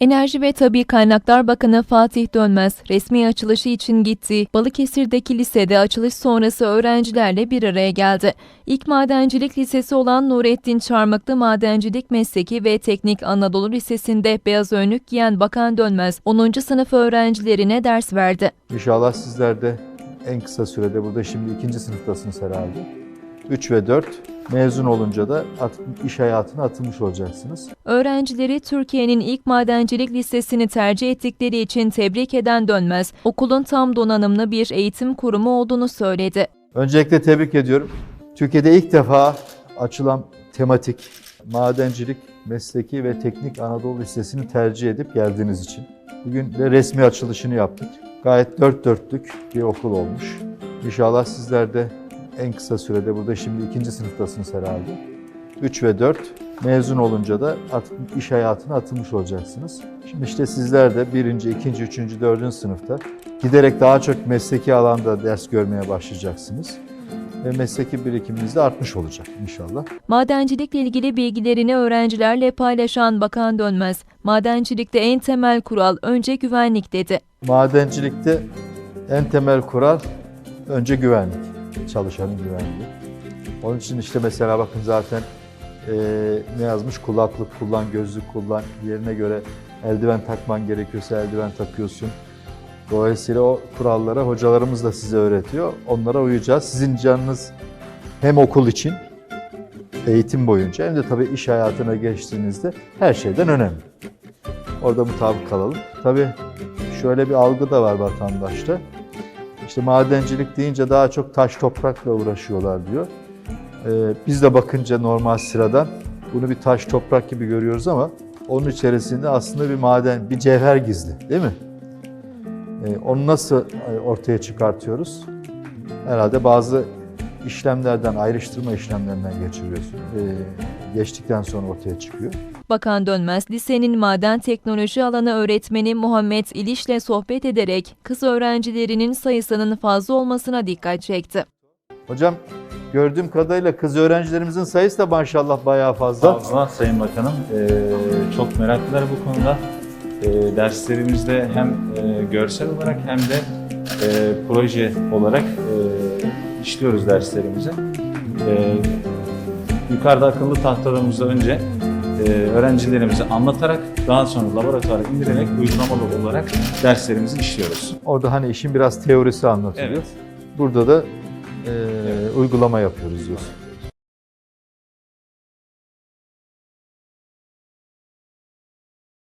Enerji ve Tabi Kaynaklar Bakanı Fatih Dönmez, resmi açılışı için gittiği Balıkesir'deki lisede açılış sonrası öğrencilerle bir araya geldi. İlk madencilik lisesi olan Nurettin Çarmıklı Madencilik Mesleki ve Teknik Anadolu Lisesi'nde beyaz önlük giyen Bakan Dönmez, 10. sınıf öğrencilerine ders verdi. İnşallah sizler de en kısa sürede burada şimdi ikinci sınıftasınız herhalde. 3 ve 4 mezun olunca da artık iş hayatına atılmış olacaksınız. Öğrencileri Türkiye'nin ilk madencilik lisesini tercih ettikleri için tebrik eden Dönmez, okulun tam donanımlı bir eğitim kurumu olduğunu söyledi. Öncelikle tebrik ediyorum. Türkiye'de ilk defa açılan tematik madencilik mesleki ve teknik Anadolu Lisesi'ni tercih edip geldiğiniz için. Bugün de resmi açılışını yaptık. Gayet dört dörtlük bir okul olmuş. İnşallah sizler de en kısa sürede burada şimdi ikinci sınıftasınız herhalde. 3 ve 4 mezun olunca da artık iş hayatına atılmış olacaksınız. Şimdi işte sizler de birinci, ikinci, üçüncü, dördüncü sınıfta giderek daha çok mesleki alanda ders görmeye başlayacaksınız. Ve mesleki birikiminiz de artmış olacak inşallah. Madencilikle ilgili bilgilerini öğrencilerle paylaşan Bakan Dönmez, madencilikte en temel kural önce güvenlik dedi. Madencilikte en temel kural önce güvenlik. Çalışanın güvenliği. Onun için işte mesela bakın zaten eee, ne yazmış? Kulaklık kullan, gözlük kullan. Yerine göre eldiven takman gerekiyorsa eldiven takıyorsun. Dolayısıyla o kurallara hocalarımız da size öğretiyor. Onlara uyacağız. Sizin canınız hem okul için eğitim boyunca hem de tabii iş hayatına geçtiğinizde her şeyden önemli. Orada mutabık kalalım. Tabii şöyle bir algı da var vatandaşta. İşte madencilik deyince daha çok taş toprakla uğraşıyorlar diyor. Ee, biz de bakınca normal sıradan bunu bir taş toprak gibi görüyoruz ama onun içerisinde aslında bir maden, bir cevher gizli değil mi? Ee, onu nasıl e, ortaya çıkartıyoruz? Herhalde bazı işlemlerden, ayrıştırma işlemlerinden geçiriyorsun. Ee, geçtikten sonra ortaya çıkıyor. Bakan Dönmez, lisenin maden teknoloji alanı öğretmeni Muhammed İliş'le sohbet ederek kız öğrencilerinin sayısının fazla olmasına dikkat çekti. Hocam gördüğüm kadarıyla kız öğrencilerimizin sayısı da maşallah bayağı fazla. Fazla Sayın Bakanım. Ee, çok meraklılar bu konuda. Ee, derslerimizde hem e, görsel olarak hem de e, proje olarak e, işliyoruz derslerimizi. Ee, yukarıda akıllı tahtalarımızda önce e, öğrencilerimize anlatarak daha sonra laboratuvara indirerek uygulamalı olarak derslerimizi işliyoruz. Orada hani işin biraz teorisi anlatılıyor. Evet. Burada da e, uygulama yapıyoruz diyorsun.